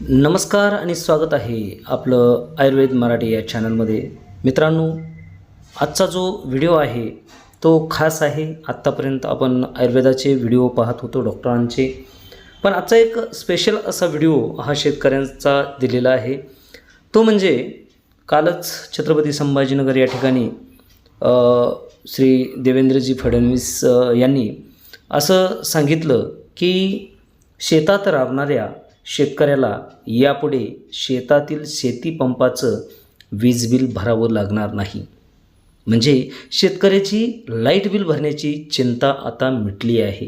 नमस्कार आणि स्वागत आहे आपलं आयुर्वेद मराठी या चॅनलमध्ये मित्रांनो आजचा जो व्हिडिओ आहे तो खास आहे आत्तापर्यंत आपण आयुर्वेदाचे व्हिडिओ पाहत होतो डॉक्टरांचे. पण आजचा एक स्पेशल असा व्हिडिओ हा शेतकऱ्यांचा दिलेला आहे. तो म्हणजे कालच छत्रपती संभाजीनगर या ठिकाणी श्री देवेंद्रजी फडणवीस यांनी असं सांगितलं की शेतात राबणाऱ्या शेतकऱ्याला यापुढे शेतातील शेतीपंपाचं वीज बिल भरावं लागणार नाही. म्हणजे शेतकऱ्याची लाइट बिल भरण्याची चिंता आता मिटली आहे.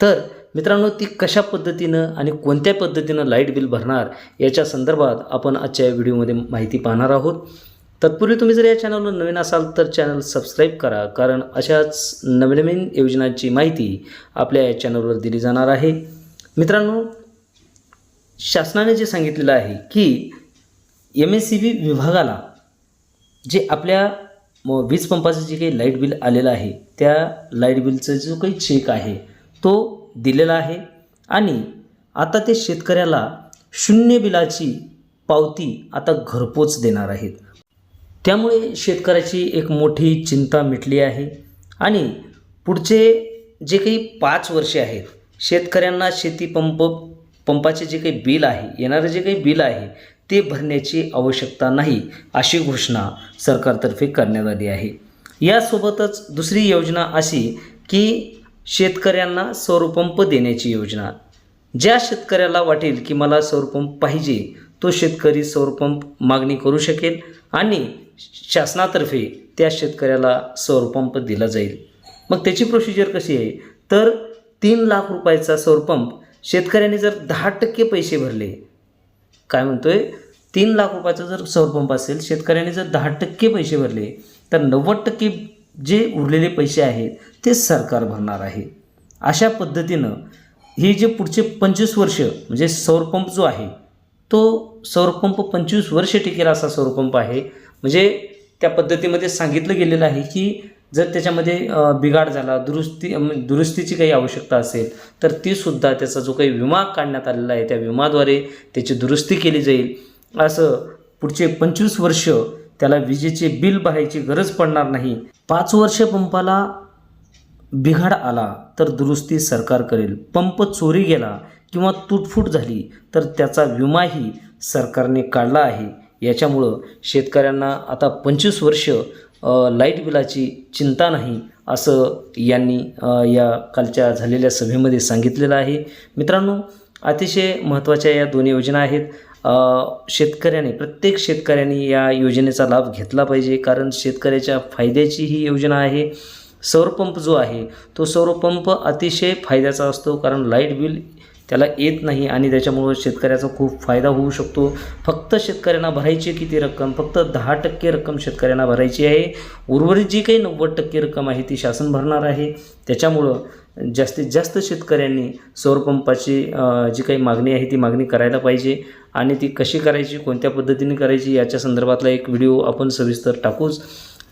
तर मित्रांनो ती कशा पद्धतीनं आणि कोणत्या पद्धतीनं लाइट बिल भरणार याच्या संदर्भात आपण आजच्या या व्हिडिओमध्ये माहिती पाहणार आहोत. तत्पूर्वी तुम्ही जर या चॅनलवर नवीन असाल तर चॅनल सबस्क्राईब करा कारण अशाच नवीन नवीन योजनांची माहिती आपल्या या चॅनलवर दिली जाणार आहे. मित्रांनो शासनाने जे सांगितलेलं आहे की एम एस सी बी विभागाला जे आपल्या म वीज पंपाचं जे काही लाइट बिल आलेलं आहे त्या लाइट बिलचा जो काही चेक आहे तो दिलेला आहे. आणि आता ते शेतकऱ्याला शून्य बिलाची पावती आता घरपोच देणार आहेत. त्यामुळे शेतकऱ्याची एक मोठी चिंता मिटली आहे. आणि पुढचे जे काही पाच वर्षे आहेत शेतकऱ्यांना शेतीपंप पंपाचे जे काही बिल आहे येणारं जे काही बिल आहे ते भरण्याची आवश्यकता नाही अशी घोषणा सरकारतर्फे करण्यात आली आहे. यासोबतच दुसरी योजना अशी की शेतकऱ्यांना सौरपंप देण्याची योजना. ज्या शेतकऱ्याला वाटेल की मला सौरपंप पाहिजे तो शेतकरी सौरपंप मागणी करू शकेल आणि शासनातर्फे त्या शेतकऱ्याला सौरपंप दिला जाईल. मग त्याची प्रोसिजर कशी आहे? तर तीन लाख रुपयाचा सौरपंप शेतकऱ्याने जर दहा टक्के पैसे भरले काय म्हणतोय? तीन लाख रुपयाचा जर सौरपंप असेल शेतकऱ्याने जर दहा टक्के पैसे भरले तर नव्वद टक्के जे उरलेले पैसे आहेत ते सरकार भरणार आहे. अशा पद्धतीनं हे जे पुढचे पंचवीस वर्ष म्हणजे सौरपंप जो आहे तो सौरपंप पंचवीस वर्ष टिकेल असा सौरपंप आहे. म्हणजे त्या पद्धतीमध्ये सांगितलं गेलेलं आहे की जर त्याच्यामध्ये बिघाड झाला दुरुस्ती दुरुस्तीची काही आवश्यकता असेल तर तीसुद्धा त्याचा जो काही विमा काढण्यात आलेला आहे त्या विमाद्वारे त्याची दुरुस्ती केली जाईल. असं पुढचे पंचवीस वर्ष त्याला विजेचे बिल भरायची गरज पडणार नाही. पाच वर्ष पंपाला बिघाड आला तर दुरुस्ती सरकार करेल. पंप चोरी गेला किंवा तुटफूट झाली तर त्याचा विमाही सरकारने काढला आहे. याच्यामुळं शेतकऱ्यांना आता पंचवीस वर्ष लाइट बिलाची चिंता नाही असं यांनी या कालच्या झालेल्या सभेमध्ये सांगितलेलं आहे. मित्रांनो अतिशय महत्त्वाच्या या दोन योजना आहेत. शेतकऱ्याने प्रत्येक शेतकऱ्याने या योजनेचा लाभ घेतला पाहिजे कारण शेतकऱ्याच्या फायद्याची ही योजना आहे. सौरपंप जो आहे तो सौरपंप अतिशय फायद्याचा असतो कारण लाइट बिल त्याला येत नाही आणि त्याच्यामुळं शेतकऱ्याचा खूप फायदा होऊ शकतो. फक्त शेतकऱ्यांना भरायची आहे किती रक्कम? फक्त दहा टक्के रक्कम शेतकऱ्यांना भरायची आहे. उर्वरित जी काही नव्वद टक्के रक्कम आहे ती शासन भरणार आहे. त्याच्यामुळं जास्तीत जास्त शेतकऱ्यांनी सौरपंपाची जी काही मागणी आहे ती मागणी करायला पाहिजे. आणि ती कशी करायची कोणत्या पद्धतीने करायची याच्या संदर्भातला एक व्हिडिओ आपण सविस्तर टाकूच.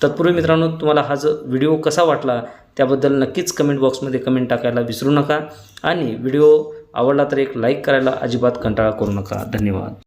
तत्पूर्वी मित्रांनो तुम्हाला हा जो व्हिडिओ कसा वाटला त्याबद्दल नक्कीच कमेंट बॉक्समध्ये कमेंट टाकायला विसरू नका. आणि व्हिडिओ आवडला तर एक लाईक करायला अजिबात कंटाळा करू नका. धन्यवाद.